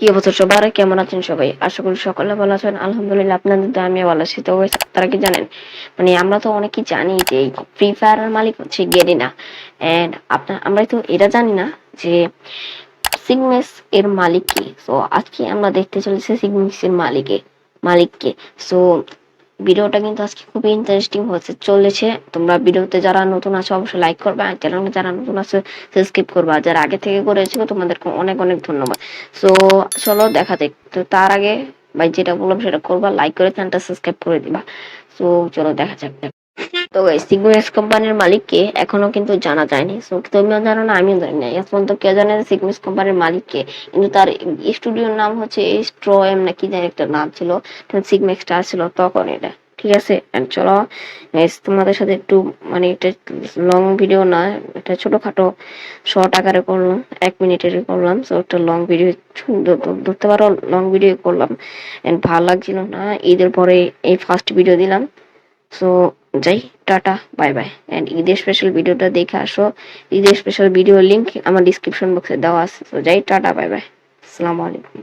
কি অবস্থা? সবার কেমন আছেন সবাই? আশা করি সকলে ভালো আছেন। আলহামদুলিল্লাহ, আপনাদের তো আমি ভালো আছি। তো তারা কি জানেন? মানে আমরা তো অনেকেই জানি যে ফ্রি ফায়ারের মালিক হচ্ছে গেরিনা এন্ড আপনার আমরা তো এটা জানি না যে সিগমেস এর মালিক কি। সো আজকে আমরা দেখতে চলেছি সিগমেস এর মালিকে, মালিককে। সো ভিডিওটা কিন্তু আজকে খুবই ইন্টারেস্টিং হচ্ছে চলেছে। তোমরা ভিডিওতে যারা নতুন আছো, অবশ্যই লাইক করবে আর চ্যানেলে যারা নতুন আছো সাবস্ক্রাইব করবে। যারা আগে থেকে করেছ তোমাদেরকে অনেক অনেক ধন্যবাদ। সো চলো দেখা যাক। তো তার আগে, ভাই যেটা বললাম সেটা করবা লাইক করে চ্যানেলটা সাবস্ক্রাইব করে দিবা। সো চলো দেখা যাক। তো সিগমেক্স কোম্পানির মালিককে এখনও কিন্তু জানা যায়নি। তুমিও জানো না, আমিও জানি না। এখন তো কে জানে সিগমেক্স কোম্পানির মালিককে, কিন্তু তার স্টুডিওর নাম হচ্ছে স্ট্রো এম না কি জানি একটা নাম ছিল সিগমেক্স স্টার ছিল তখন এটা। ঠিক আছে? চলো তোমাদের সাথে একটু মানে এটা লং ভিডিও না, এটা ছোটখাটো শর্ট আকারে করলাম, এক মিনিটের করলাম। সো একটা লং ভিডিও ধরতে পারো লং ভিডিও করলাম। এন্ড ভালো লাগছিল না, ঈদের পরে এই ফার্স্ট ভিডিও দিলাম। সো যাই, টাটা বাই বাই অ্যান্ড ঈদের স্পেশাল ভিডিওটা দেখে আসো। ঈদের স্পেশাল ভিডিও লিঙ্ক আমার ডিসক্রিপশন বক্সে দেওয়া আছে। তো যাই, টাটা বাই বাই আসসালামু আলাইকুম।